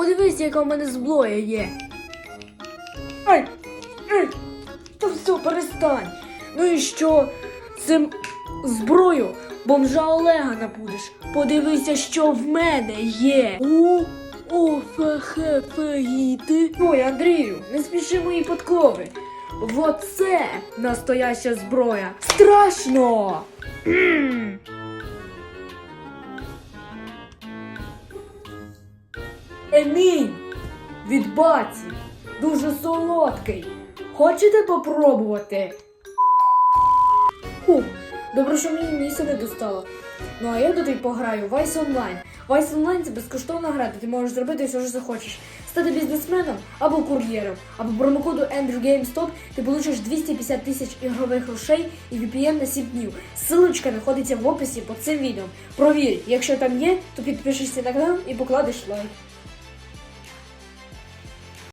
Подивись, яка в мене зброя є. Ай! Ай! Та все, перестань. Ну і що? Цим зброю бомжа Олега напудиш. Подивися, що в мене є. О, о. Ой, Андрію, не спіши мої подкови. Вот це настояща зброя. Страшно! Емінь від баці. Дуже солодкий. Хочете попробувати? Фух, добре, що мені місце не достало. Ну а я туди пограю в Vice Online. Vice Online це безкоштовна гра, де ти можеш зробити все, що захочеш. Стати бізнесменом або кур'єром, або промокоду AndrewGameStop ти получиш 250 тисяч ігрових грошей і VPN на 7 днів. Ссылочка знаходиться в описі під цим відео. Провір, якщо там є, то підпишешся на канал і покладеш лайк.